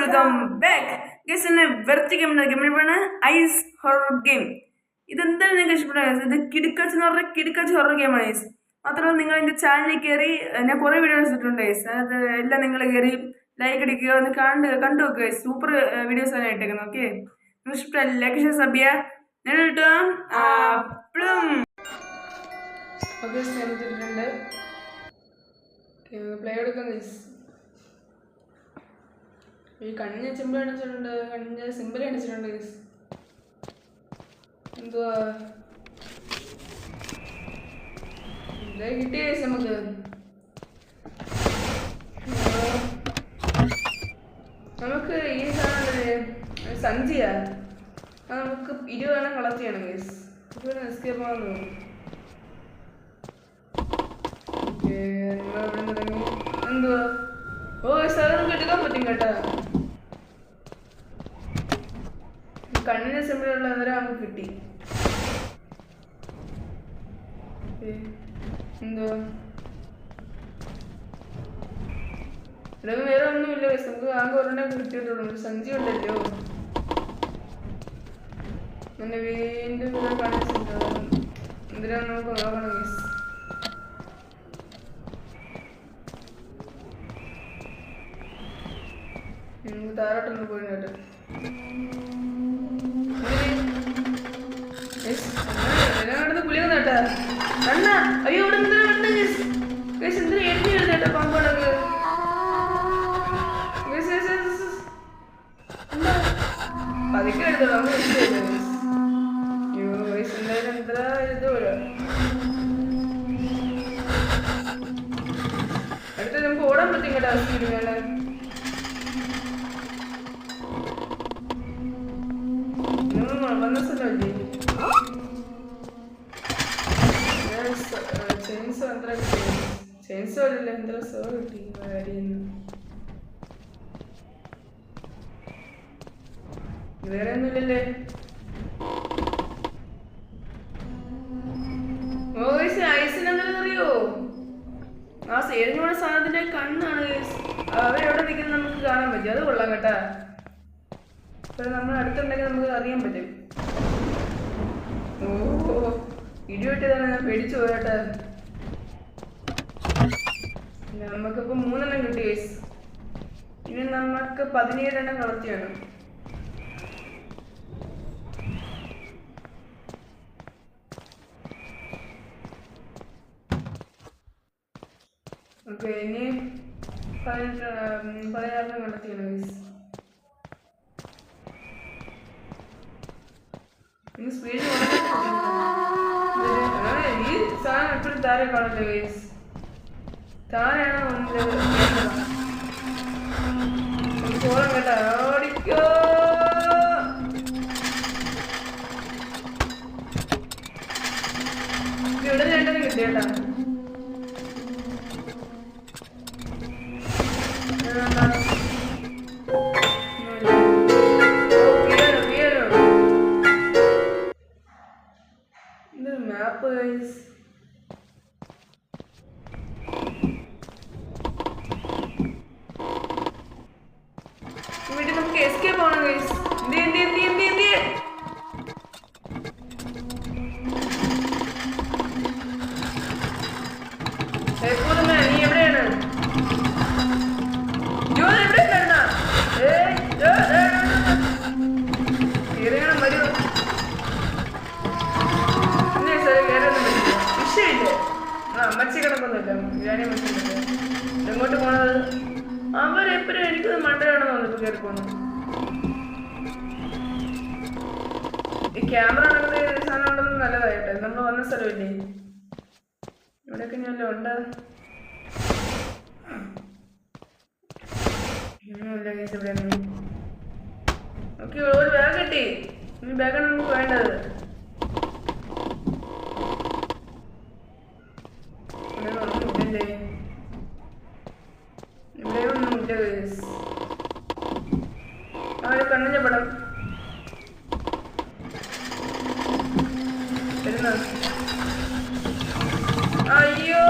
Welcome back guys എന്നെ വെറച്ച് game ഗെയിമിലാണ് ഐസ് ഹൊറർ ഗെയിം ഇതെന്താണ് നിങ്ങൾക്ക് ഇഷ്ടപ്പെട്ട ഇത് കിടുക്കച്ച് എന്ന് പറഞ്ഞാൽ കിടുക്കച്ച് ഹൊറർ ഗെയിമാണ് ഐസ് മാത്രമല്ല നിങ്ങൾ എന്റെ ചാനലിൽ കയറി ഞാൻ കുറേ വീഡിയോസ് ഇട്ടിട്ടുണ്ട് ഐസ് അത് എല്ലാം നിങ്ങൾ കയറി ലൈക്ക് അടിക്കുക ഒന്ന് കണ്ട് കണ്ടു നോക്കുക സൂപ്പർ വീഡിയോസ് ആണ് ഇട്ടേക്കുന്നത്. ഓക്കെ നിങ്ങൾ ഇഷ്ടപ്പെട്ട ലൈക്ക് ഷെയർ സബിയ ഞാൻ കിട്ടും അപ്പളും ഓക്കെ പ്ലേ എടുക്കാം ഗൈസ് ഈ കണ്ണിന് ചെമ്പ് അടിച്ചിട്ടുണ്ട് കണ്ണിന് സിമ്പിൾ അടിച്ചിട്ടുണ്ട് ഗൈസ്. എന്തുവാ? ഇതേ കിട്ടിയ നമുക്ക്? നമുക്ക് ഈ സാധനം സഞ്ചിയ നമുക്ക് ഇരുപതെണ്ണം കളക്ട് ചെയ്യണം ഗേസ്. ഇരുപതെണ്ണം എസ്കേപ്പ് ആണെന്ന് തോന്നുന്നു. എന്തുവാ? ഓ നമുക്ക് എടുക്കാൻ പറ്റും കേട്ടാ. കണ്ണിന് സിമ്പിളുള്ള അന്നേരം അങ്ങ് കിട്ടി. എന്തോ? എന്തുവാ വേറെ ഒന്നുമില്ല. നമുക്ക് ആകെ ഒരെണ്ണം കിട്ടിയിട്ടുള്ളൂ. സഞ്ചി ഉണ്ടല്ലോ. അങ്ങനെ വീണ്ടും ഇവിടെ കാണിച്ചിട്ടുണ്ട് എന്തിനാ നമുക്ക് നോക്കണം നമുക്ക് താരോട്ടൊന്ന് പോയി കേട്ടോ. എല്ലായിടത്തും കുളി അയ്യോ ഇവിടെ എന്തിനാ കണ്ണ കേസ് എന്തിനാ എഴുതി എഴുതേട്ടാ പമ്പടക്ക് പതുക്കെ എടുത്തോളൂ നമുക്ക് എഴുതി എഴുതാം അയ്യോ guys, എന്തായാലും എത്ര എഴുതൂലോ നമുക്ക് ഓടാൻ പറ്റും കേട്ടോ സേരിനുള്ള സാധനത്തിന്റെ കണ്ണാണ്. അവരെവിടെ നിൽക്കുന്നത് നമുക്ക് കാണാൻ പറ്റും. അത് കൊള്ളാം കേട്ടാ. ഇപ്പൊ നമ്മൾ അടുത്തുണ്ടെങ്കിൽ നമുക്ക് അറിയാൻ പറ്റും. ഓ ഇടിവെട്ടിയതാണ് ഞാൻ പേടിച്ചു പോയട്ടെ നമുക്കിപ്പോ മൂന്നെണ്ണം കിട്ടി. ഇനി നമുക്ക് പതിനേഴെണ്ണം കളക്ട് ഓക്കെ ഇനി പതിനെട്ട് കളക്ട് ചെയ്യണം guys. ഇനി സ്പീഡ് ഈ സാധനം എപ്പോഴും താരെ കാണില്ല ഗൈസ് താരാണ് ചോളം കേട്ടാ ഓടിക്കോ. ഇവിടെ രണ്ടെണ്ണം കിട്ടി. ഈ ക്യാമറ നടക്കുന്ന സാധനം ഉണ്ടെന്ന് നല്ലതായിട്ടെ. നമ്മൾ വന്ന സ്ഥലമില്ലേ? ഇവിടെയൊക്കെ ഞാൻ ഉണ്ട്? ഒന്നുമില്ല കേസ് ഇവിടെ ഓക്കെ ഒരു ബാഗ് കിട്ടി. ഈ ബാഗാണ് നമുക്ക് വേണ്ടത്. ഇവിടെ ഒന്നുമില്ലല്ലേ ഇവിടെ ഒന്നുമില്ല അവർ കണ്ണിന് അയ്യോ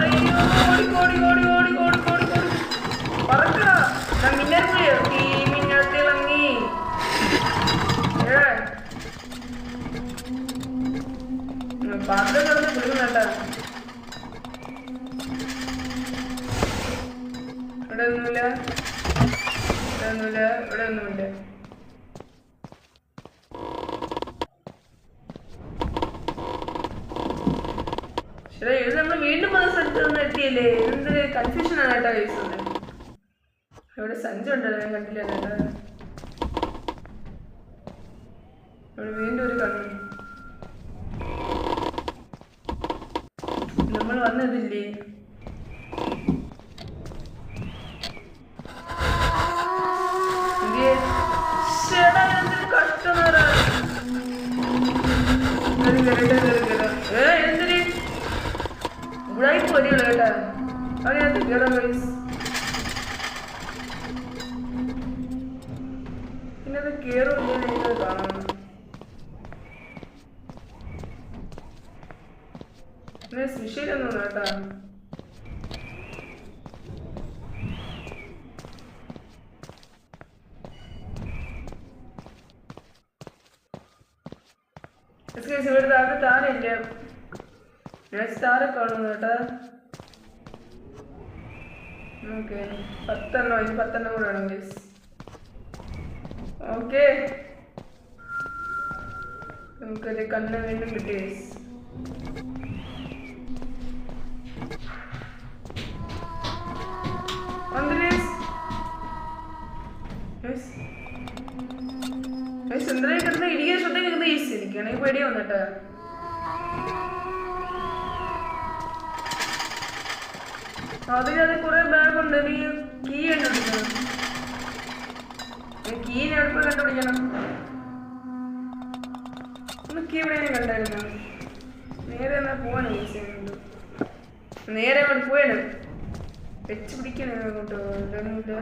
അയ്യോ ഓടി ഓടി ഓടി ഓടി ഓടി ഓടി ഓടി. പറക്കണ മിന്നൽ പോയോ ഈ മിന്നത്തിളങ്ങി പാത്രം കിടന്ന് കുളിക്കുന്നുണ്ട ഇവിടെ ഒന്നുമില്ല. ഇവിടെ ഒന്നുമില്ല ഇത് നമ്മൾ വീണ്ടും അത് സ്ഥലത്ത് നിന്ന് എത്തിയല്ലേ? എന്ത് കൺഫ്യൂഷൻ ആണ് കേട്ടോ കേസ് ഇവിടെ സഞ്ചി ഉണ്ടല്ലോ? ഞാൻ കണ്ടില്ല കേട്ടോ ഇവിടെ വീണ്ടും ഒരു കണ്ണു നമ്മൾ വന്നതില്ലേ? എക്സ്ക്യൂസ് ഇവിടെ താഴെ താനില്ല ഞാൻ സ്റ്റാറെ കാണുന്നു കേട്ടാ. ഓക്കെ പത്തെണ്ണം ഇനി പത്തെണ്ണം കൂടെ വേണം ഗൈസ് ഓക്കെ നമുക്കത് കണ്ണ് വീണ്ടും കിട്ടി ഗൈസ് പേടി വന്നിട്ട്. അതിനകത്ത് കുറെ ബാഗ് ഉണ്ട്. നീ കീ കണ്ടുപിടിക്കണം. കീനെ എളുപ്പം കണ്ടുപിടിക്കണം? കീ എവിടെയും കണ്ടായിരുന്നു. നേരെ എന്നാ പോവാണ് നേരെ അവിടെ പോയാണ് വെച്ച് പിടിക്കണേ അങ്ങോട്ട്. ഇതൊന്നുമില്ല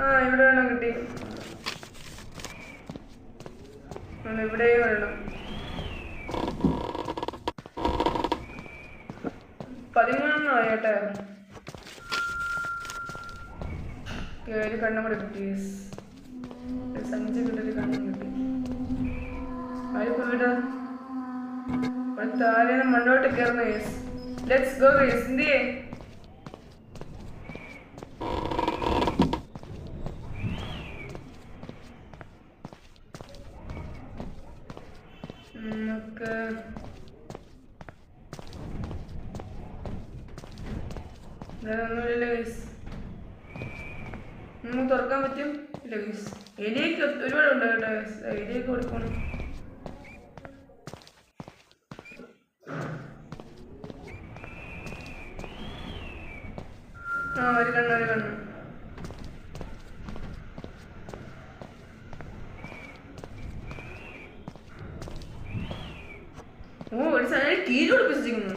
ആ ഇവിടെ വേണം കിട്ടി. ഇവിടെയും വേണം പതിമൂന്നെണ്ണം ആയേട്ടെ ഏഴ് കണ്ണും കൂടെ കിട്ടി സഞ്ചി കിട്ടൊരു കണ്ണും കിട്ടി. ആരിപ്പോ ഇവിടെ ഇവിടെ താഴെ യെസ്. ലെറ്റ്സ് ഗോ ഗൈസ് എന്തിയേ നമുക്ക് ഒന്നുമില്ല ഗൈസ് നമുക്ക് തുറക്കാൻ പറ്റും ഇല്ല ഗൈസ് എലിയൊക്കെ ഒരുപാട് ഉണ്ട് കേട്ടോ. എലിയൊക്കെ കൊടുക്കണം ആ ഒരു കണ്ണ് ഒരു കണ്ണ് ഓ ഒരു സാധനം കീഴ് കൊടുപ്പിച്ചിരിക്കുന്നു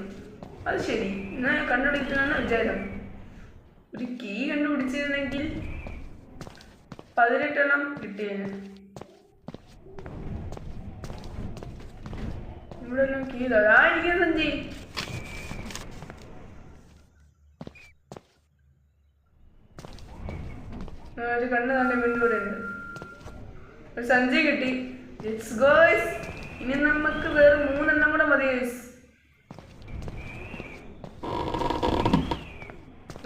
അത് ശരി എന്നാ ഞാൻ കണ്ടുപിടിക്കുന്നതാണ് വിചാരം ഒരു കീ കണ്ടുപിടിച്ചിരുന്നെങ്കിൽ പതിനെട്ടെണ്ണം കിട്ടിയേന്. ഇവിടെ എല്ലാം ആ ഇരിക്കുന്ന ഒരു കണ്ണ് തന്നെ വീണ്ടുകൂടെ ഒരു സഞ്ചി കിട്ടി. ഇറ്റ്സ് ഗോയ്സ് ഇനി നമുക്ക് വേറെ മൂന്നെണ്ണം കൂടെ മതി ഗോയ്സ്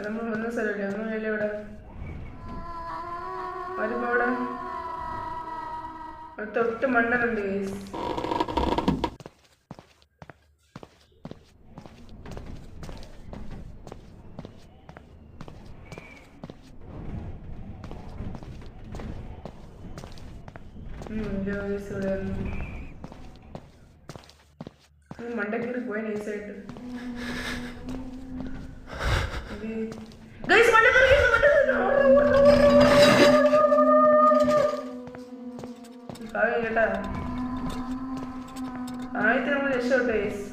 നമ്മൾ വന്ന സ്ഥലമില്ല ഒന്നുമില്ല ഇവിടെ ഇവിടെ തൊട്ട് മണ്ണലുണ്ട് ഗൈസ് മണ്ടക്കേറി പോയ നൈസായിട്ട് ഗൈസ് മണ്ടക്കേറി കേട്ടാ ആദ്യത്തെ നമ്മൾ രക്ഷപ്പെട്ടു ഗൈസ്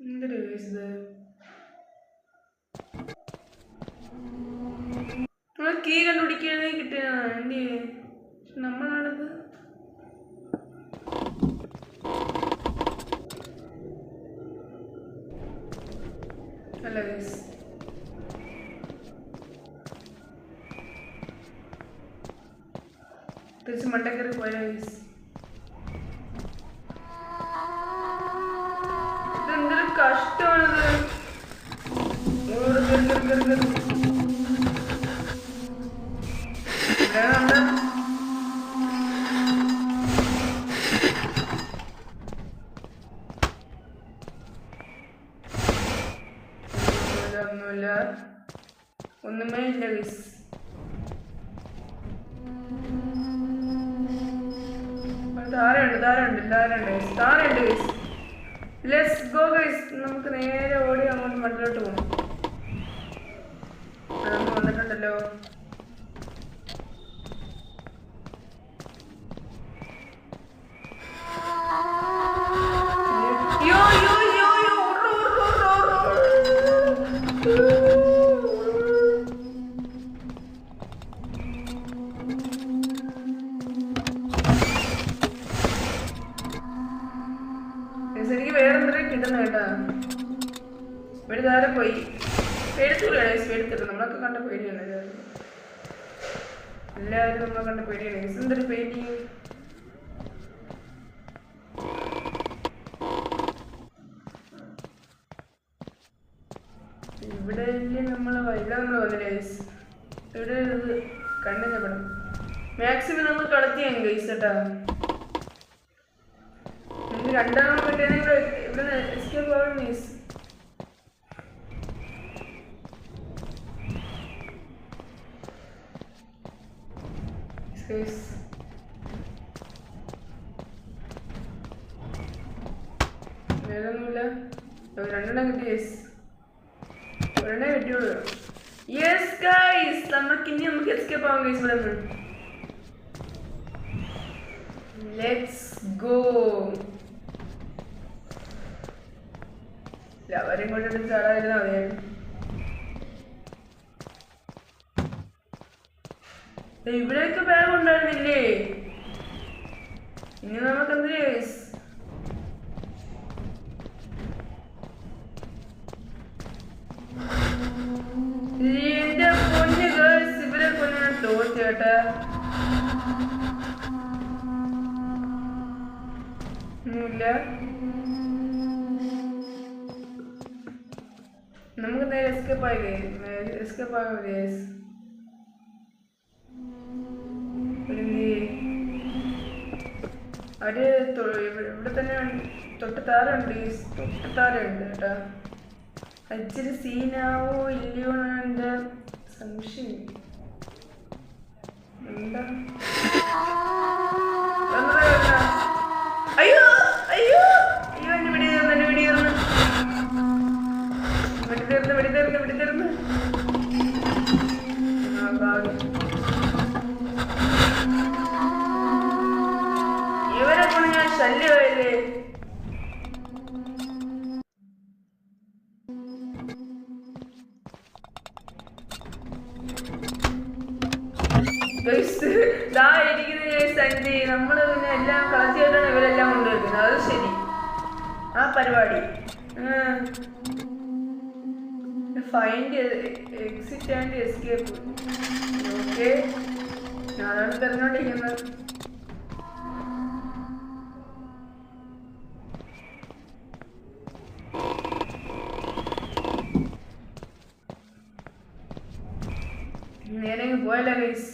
എന്തൊരു ഇത്? നമ്മൾ കീ കണ്ടുപിടിക്കുകയാണെങ്കിൽ കിട്ടിയതാണ് ചെയ്യും? നമ്മളാണിത്. അല്ല തിരിച്ച് മണ്ടക്കറി പോയാ ഗൈസ് ഇതെന്തൊരു കഷ്ടമാണിത് ഓട് കേറ് കേറ് കേറ് കേറ്. ഇവിടെ ലെറ്റ്സ് ഗോ ഗൈസ് നമുക്ക് നേരെ ഓടി അങ്ങോട്ട് മണ്ണിലോട്ട് പോകണം വന്നിട്ടുണ്ടല്ലോ. താരെ പോയി. ഗൈസ് എടുത്തില്ല നമ്മളൊക്കെ കണ്ട പേടിയാണ്. എല്ലാവരും നമ്മളെ കണ്ട പേടിയാണ്. എന്തൊരു പേടി? ഇവിടെ നമ്മൾ ഇവിടെ നമ്മൾ ഗൈസ് ഇവിടെ ഇത് കണ്ണിന് പെടും. മാക്സിമം നമ്മൾ കളത്തിയാണ് ഗൈസ് കേട്ടാ. നമുക്ക് രണ്ടാമത് പറ്റിയാണെങ്കിൽ ഇവിടെ എസ്കേപ്പ് ആവണം ഗൈസ് ഗൈസ് വേറൊന്നുമില്ല. രണ്ടെണ്ണം കിട്ടി ഗൈസ് ഒരെണ്ണേ കിട്ടിയുള്ളൂ. യെസ് ഗൈസ് നമുക്ക് ഇനി നമുക്ക് എസ്കേപ്പ് ആവാം ഗൈസ് ഇവിടെ നിന്ന്. ലെറ്റ്സ് ഗോ അവരെയും കൊണ്ടിട്ട് ചാടാതിരുന്നാ മതിയായിരുന്നു. ഇവിടെയൊക്കെ ബാഗ് ഉണ്ടായിരുന്നില്ലേ? ഇനി നമുക്ക് എന്ത് എന്റെ പൊന്ന് ഗേൾസ് ഇവരെ കൊണ്ട് ഞാൻ നമുക്ക് നേരെ എസ്കേപ്പ് ആയി എസ്കേപ്പ് ആകാം ഗേസ് ഇവിടെ തന്നെ ഉണ്ട്. തൊട്ട് താരമുണ്ട് ഈ തൊട്ട് താരമുണ്ട് കേട്ടാ ഇച്ചിരി സീനാവോ ഇല്ലയോ എന്റെ സംശയം എന്താ Guys, ദാ ഇരിക്കുന്ന guys സന്ധി. നമ്മൾ പിന്നെ എല്ലാം കളക്ട് ഇവരെല്ലാം കൊണ്ടുവരുന്നത്. അത് ശരി. ആ പരിപാടി. Find exit and escape okay ഞാനാണ് തിരഞ്ഞോണ്ടിരിക്കുന്നത്. നേരെ അങ്ങ് പോയല്ലോ ഗൈസ്